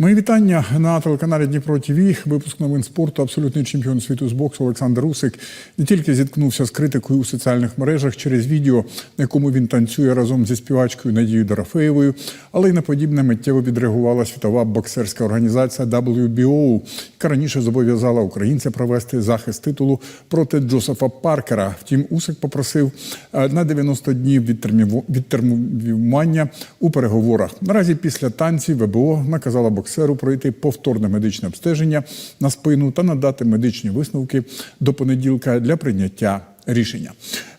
Мої вітання на телеканалі Дніпро ТВ. Випуск новин спорту. Абсолютний чемпіон світу з боксу Олександр Усик не тільки зіткнувся з критикою у соціальних мережах через відео, на якому він танцює разом зі співачкою Надією Дорофеєвою, але й на подібне миттєво відреагувала світова боксерська організація WBO, яка раніше зобов'язала українця провести захист титулу проти Джозефа Паркера. Втім, Усик попросив е, на 90 днів відтермінування у переговорах. Наразі після танців ВБО наказала боксеру пройти повторне медичне обстеження на спину та надати медичні висновки до понеділка для прийняття рішення.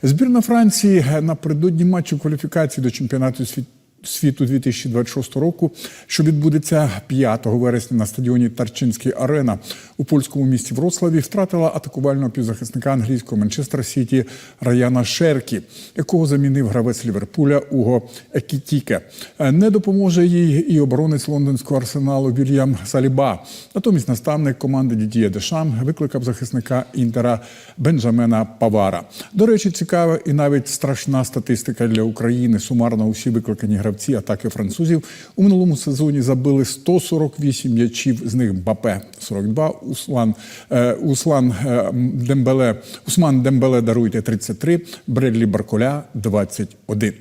Збірна Франції напередодні матчу кваліфікації до чемпіонату світу світу 2026 року, що відбудеться 5 вересня на стадіоні Тарчинський арена у польському місті Вроцлаві, втратила атакувального півзахисника англійського Манчестер Сіті Раяна Шеркі, якого замінив гравець Ліверпуля Уго Екітіке. Не допоможе їй і оборонець лондонського арсеналу Вільям Саліба. Натомість наставник команди Дідіє Дешам викликав захисника інтера Бенджамена Павара. До речі, цікава і навіть страшна статистика для України. Сумарно усі викликані гравці атаки французів у минулому сезоні забили 148 м'ячів, з них Бапе 42, Услан, е, Услан е, Дембеле, Усман Дембеле даруйте 33, Бредлі Барколя 21.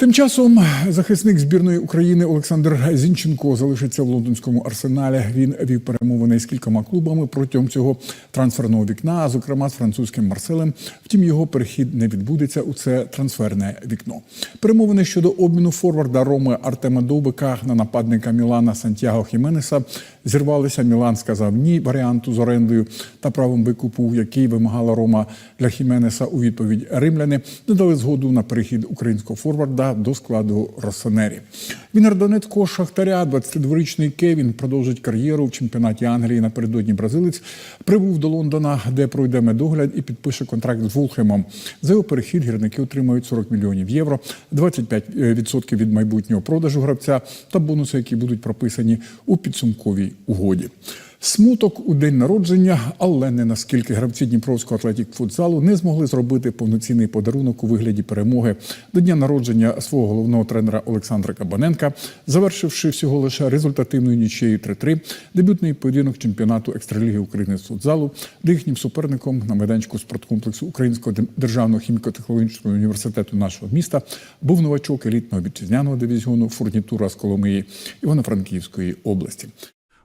Тим часом захисник збірної України Олександр Зінченко залишиться в лондонському арсеналі. Він вів перемовини з кількома клубами протягом цього трансферного вікна, зокрема з французьким Марселем. Втім, його перехід не відбудеться у це трансферне вікно. Перемовини щодо обміну форварда Роми Артема Довбика на нападника Мілана Сантьяго Хіменеса зірвалися. Мілан сказав ні варіанту з орендою та правом викупу, який вимагала Рома для Хіменеса у відповідь римляни, додали згоду на перехід українського форварда до складу Росонері. Вінер Донецького шахтаря, 22-річний Кевін, продовжить кар'єру в чемпіонаті Англії. Напередодні бразилець прибув до Лондона, де пройде медогляд і підпише контракт з Вулхемом. За його перехід гірники отримають 40 мільйонів євро, 25% від майбутнього продажу гравця та бонуси, які будуть прописані у підсумковій угоді. Смуток у день народження, але не наскільки гравці Дніпровського атлетік футзалу не змогли зробити повноцінний подарунок у вигляді перемоги до дня народження свого головного тренера Олександра Кабаненка, завершивши всього лише результативною нічією 3-3 дебютний поєдинок чемпіонату екстраліги України з футзалу, де їхнім суперником на майданчику спорткомплексу Українського державного хіміко-технологічного університету нашого міста був новачок елітного вітчизняного дивізіону фурнітура з Коломиї Івано-Франківської області.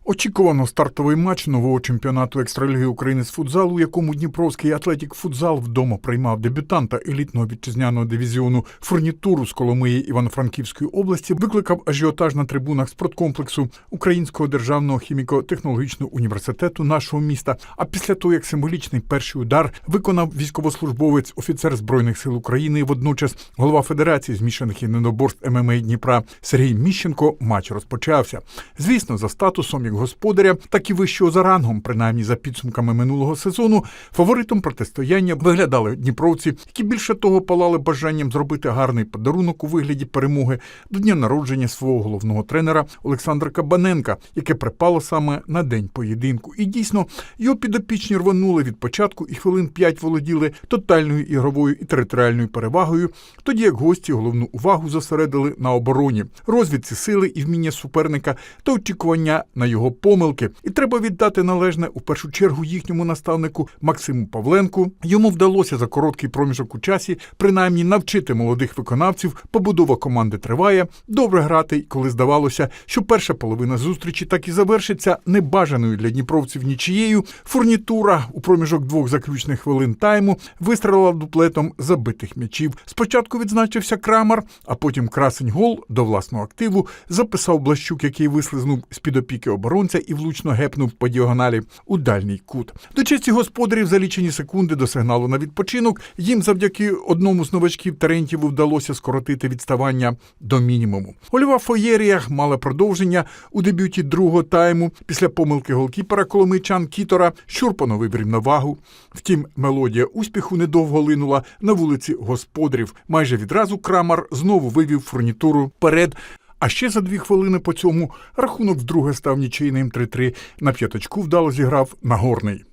Очікувано стартовий матч нового чемпіонату екстраліги України з футзалу, у якому Дніпровський атлетік футзал вдома приймав дебютанта елітного вітчизняного дивізіону фурнітуру з Коломиї Івано-Франківської області, викликав ажіотаж на трибунах спорткомплексу Українського державного хіміко-технологічного університету нашого міста. А після того, як символічний перший удар виконав військовослужбовець, офіцер збройних сил України, і водночас голова Федерації змішаних єдиноборств ММА Дніпра Сергій Міщенко, матч розпочався. Звісно, за статусом як господаря, так і вищого за рангом, принаймні за підсумками минулого сезону, фаворитом протистояння виглядали дніпровці, які більше того палали бажанням зробити гарний подарунок у вигляді перемоги до дня народження свого головного тренера Олександра Кабаненка, яке припало саме на день поєдинку. І дійсно його підопічні рванули від початку і хвилин п'ять володіли тотальною ігровою і територіальною перевагою, тоді як гості головну увагу зосередили на обороні, розвідці сили і вміння суперника та очікування на його помилки. І треба віддати належне у першу чергу їхньому наставнику Максиму Павленку. Йому вдалося за короткий проміжок у часі принаймні навчити молодих виконавців. Побудова команди триває, добре грати, коли здавалося, що перша половина зустрічі так і завершиться небажаною для дніпровців нічією. Фурнітура у проміжок двох заключних хвилин тайму вистрелила дуплетом забитих м'ячів. Спочатку відзначився Крамар, а потім красень гол до власного активу записав Блащук, який вислизнув з під опіки оборонця і влучно гепнув по діагоналі у дальній кут. До честі господарів за лічені секунди до сигналу на відпочинок їм завдяки одному з новачків Терентьєву вдалося скоротити відставання до мінімуму. Гольова фоєрія мала продовження у дебюті другого тайму після помилки голкіпера коломийчан Кітора. Щур поновив рівновагу. Втім, мелодія успіху недовго линула на вулиці господарів. Майже відразу Крамар знову вивів фурнітуру вперед. А ще за дві хвилини по цьому рахунок вдруге став нічийним 3-3. На п'яточку вдало зіграв Нагорний.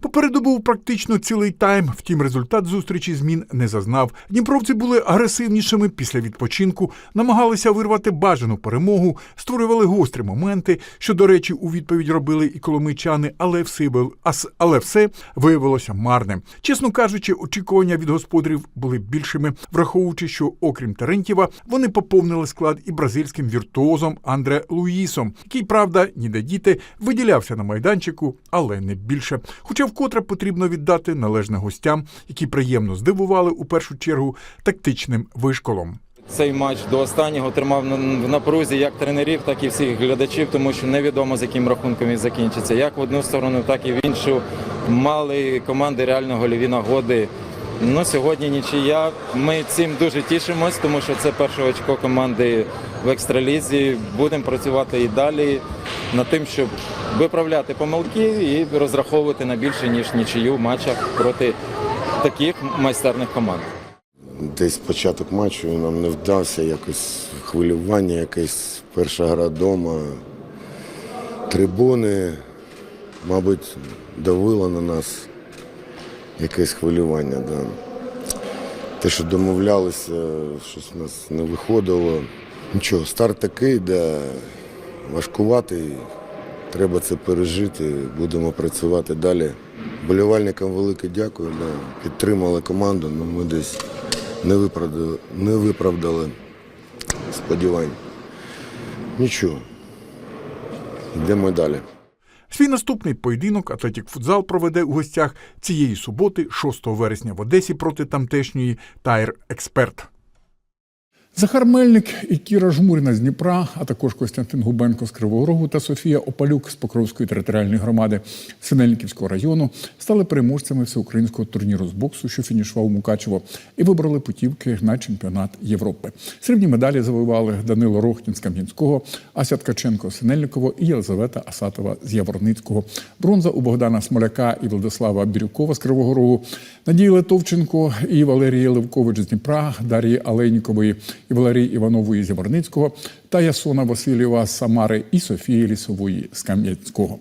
Попереду був практично цілий тайм. Втім, результат зустрічі змін не зазнав. Дніпровці були агресивнішими після відпочинку, намагалися вирвати бажану перемогу, створювали гострі моменти, що, до речі, у відповідь робили і коломийчани, але все, але все виявилося марним. Чесно кажучи, очікування від господарів були більшими, враховуючи, що окрім Терентєва, вони поповнили склад і бразильським віртуозом Андре Луїсом, який, правда, ніде діти виділявся на майданчику, але не більше. Хоча вкотре потрібно віддати належне гостям, які приємно здивували у першу чергу тактичним вишколом. Цей матч до останнього тримав в напрузі як тренерів, так і всіх глядачів, тому що невідомо з яким рахунком він закінчиться. Як в одну сторону, так і в іншу. Мали команди реально гольові нагоди. Ну, сьогодні нічия. Ми цим дуже тішимось, тому що це перше очко команди в екстралізі. Будемо працювати і далі над тим, щоб виправляти помилки і розраховувати на більше ніж нічию в матчах проти таких майстерних команд. Десь початок матчу нам не вдався, якось хвилювання, якесь перша гра вдома. Трибуни, мабуть, давило на нас якесь хвилювання. Да. Те, що домовлялися, щось у нас не виходило. Нічого, старт такий, де важкуватий. Треба це пережити, будемо працювати далі. Болівальникам велике дякую. Да. Підтримали команду, але ми десь не виправдали, не виправдали сподівань. Нічого. Йдемо далі. Свій наступний поєдинок Атлетік Футзал проведе у гостях цієї суботи, 6 вересня в Одесі проти тамтешньої Тайр Експерт. Захар Мельник і Кіра Жмуріна з Дніпра, а також Костянтин Губенко з Кривого Рогу та Софія Опалюк з Покровської територіальної громади Синельниківського району стали переможцями всеукраїнського турніру з боксу, що фінішував у Мукачево, і вибрали путівки на чемпіонат Європи. Срібні медалі завоювали Данило Рохтін з Кам'янського, Ася Ткаченко з Синельниково і Єлизавета Асатова з Яворницького. Бронза у Богдана Смоляка і Владислава Бірюкова з Кривого Рогу, Надії Литовченко і Валерії Левкович з Дніпра, Дар'ї Алейнікової і Валерії Іванової з Яворницького та Ясона Васильєва з Самари і Софії Лісової з Кам'янського.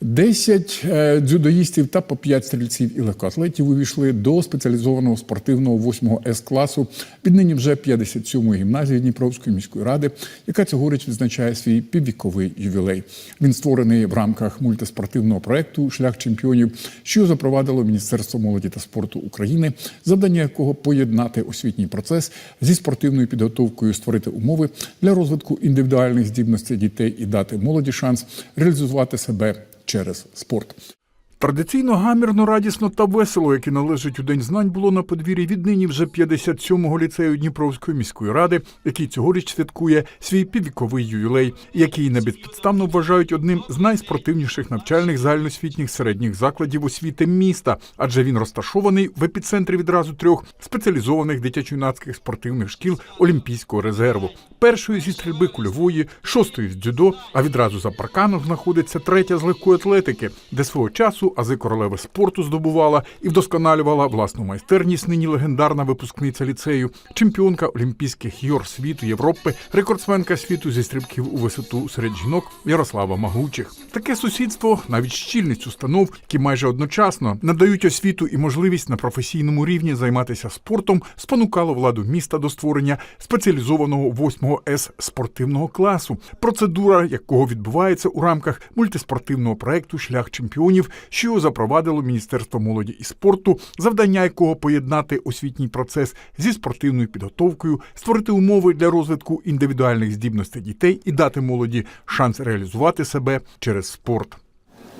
Десять е, дзюдоїстів та по п'ять стрільців і легкоатлетів увійшли до спеціалізованого спортивного 8-го С-класу віднині вже 57-ї гімназії Дніпровської міської ради, яка цьогоріч відзначає свій піввіковий ювілей. Він створений в рамках мультиспортивного проекту Шлях чемпіонів, що запровадило Міністерство молоді та спорту України, завдання якого поєднати освітній процес зі спортивною підготовкою, створити умови для розвитку індивідуальних здібностей дітей і дати молоді шанс реалізувати себе через спорт. Традиційно гамірно, радісно та весело, яке належить у День знань, було на подвір'ї віднині вже 57-го ліцею Дніпровської міської ради, який цьогоріч святкує свій піввіковий ювілей, який не безпідставно вважають одним з найспортивніших навчальних загальноосвітніх середніх закладів освіти міста, адже він розташований в епіцентрі відразу трьох спеціалізованих дитячо-юнацьких спортивних шкіл Олімпійського резерву. Першою зі стрільби кульової, шостою з дзюдо, а відразу за парканом знаходиться третя з легкої атлетики, де свого часу ази королеви спорту здобувала і вдосконалювала власну майстерність нині легендарна випускниця ліцею, чемпіонка Олімпійських ігор світу Європи, рекордсменка світу зі стрибків у висоту серед жінок Ярослава Магучих. Таке сусідство, навіть щільність установ, які майже одночасно надають освіту і можливість на професійному рівні займатися спортом, спонукало владу міста до створення спеціалізованого 8 С спортивного класу, процедура якого відбувається у рамках мультиспортивного проекту Шлях чемпіонів, що запровадило Міністерство молоді і спорту, завдання якого поєднати освітній процес зі спортивною підготовкою, створити умови для розвитку індивідуальних здібностей дітей і дати молоді шанс реалізувати себе через спорт.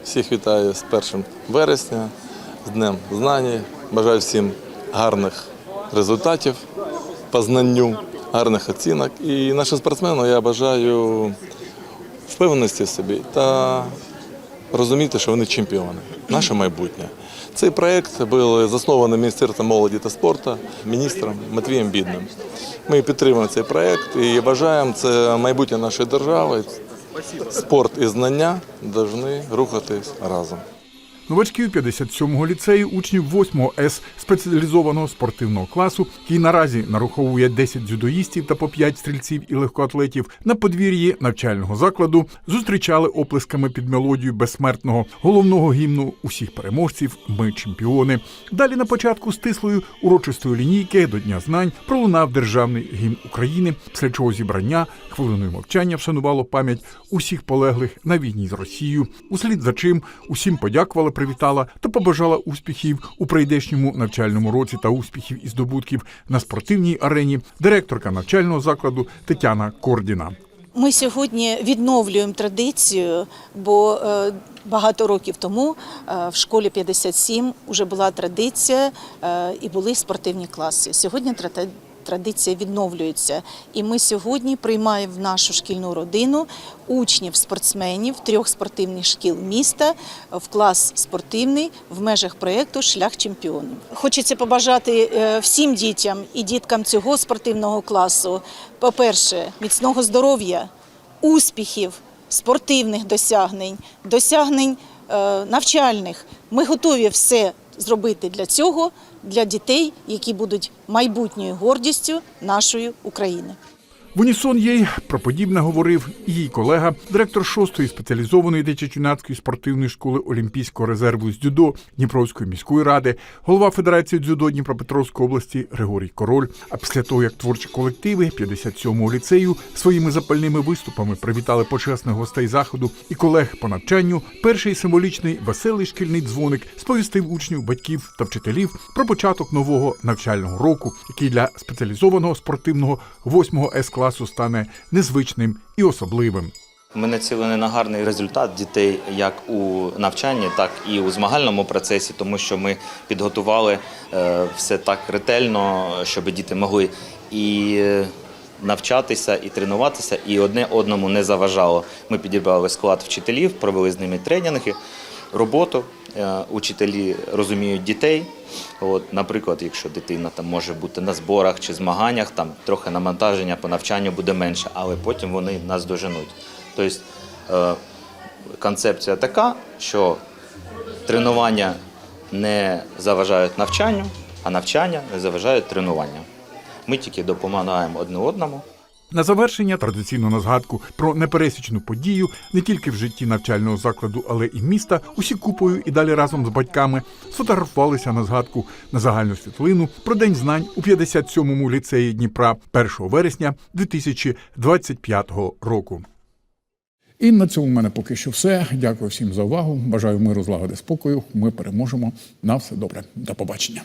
Всіх вітаю з 1 вересня, з Днем Знані. Бажаю всім гарних результатів по знанню, гарних оцінок. І нашим спортсменам я бажаю впевненості в собі та розуміти, що вони чемпіони, наше майбутнє. Цей проєкт був заснований Міністерством молоді та спорту міністром Матвієм Бідним. Ми підтримуємо цей проєкт і вважаємо, це майбутнє нашої держави. Спорт і знання повинні рухатись разом. Новачків 57-го ліцею, учнів 8-го С спеціалізованого спортивного класу, який наразі нараховує 10 дзюдоїстів та по 5 стрільців і легкоатлетів, на подвір'ї навчального закладу зустрічали оплесками під мелодію безсмертного головного гімну усіх переможців. Ми чемпіони. Далі на початку стислої урочистої лінійки до Дня знань пролунав державний гімн України, після чого зібрання хвилиною мовчання вшанувало пам'ять усіх полеглих на війні з Росією. Услід за чим усім подякувала, привітала та побажала успіхів у прийдешньому навчальному році та успіхів і здобутків на спортивній арені. Директорка навчального закладу Тетяна Кордіна. Ми сьогодні відновлюємо традицію, бо е, багато років тому е, в школі 57 вже була традиція е, і були спортивні класи. Сьогодні традиція відновлюється. І ми сьогодні приймаємо в нашу шкільну родину учнів, спортсменів трьох спортивних шкіл міста в клас спортивний в межах проєкту Шлях чемпіонів. Хочеться побажати е, всім дітям і діткам цього спортивного класу, по-перше, міцного здоров'я, успіхів, спортивних досягнень, досягнень е, навчальних. Ми готові все зробити для цього, для дітей, які будуть майбутньою гордістю нашої України. В унісон їй про подібне говорив і її колега, директор шостої спеціалізованої дитячо-юнацької спортивної школи Олімпійського резерву з дзюдо Дніпровської міської ради, голова Федерації дзюдо Дніпропетровської області Григорій Король. А після того, як творчі колективи 57-го ліцею своїми запальними виступами привітали почесних гостей заходу і колег по навчанню, перший символічний веселий шкільний дзвоник сповістив учнів, батьків та вчителів про початок нового навчального року, який для спеціалізованого спортивного 8-го С класу стане незвичним і особливим. Ми націлені на гарний результат дітей як у навчанні, так і у змагальному процесі, тому що ми підготували е, все так ретельно, щоб діти могли і е, навчатися, і тренуватися, і одне одному не заважало. Ми підібрали склад вчителів, провели з ними тренінги, роботу. Е, Учителі розуміють дітей. От, наприклад, якщо дитина там може бути на зборах чи змаганнях, там трохи навантаження по навчанню буде менше, але потім вони нас доженуть. Тобто е, концепція така, що тренування не заважають навчанню, а навчання не заважають тренуванню. Ми тільки допомагаємо одне одному. На завершення традиційно на згадку про непересічну подію не тільки в житті навчального закладу, але і міста. Усі купою і далі разом з батьками сфотографувалися на згадку на загальну світлину про день знань у 57-му ліцеї Дніпра 1 вересня 2025 року. І на цьому в мене поки що все. Дякую всім за увагу. Бажаю миру, злагоди, спокою. Ми переможемо. На все добре. До побачення.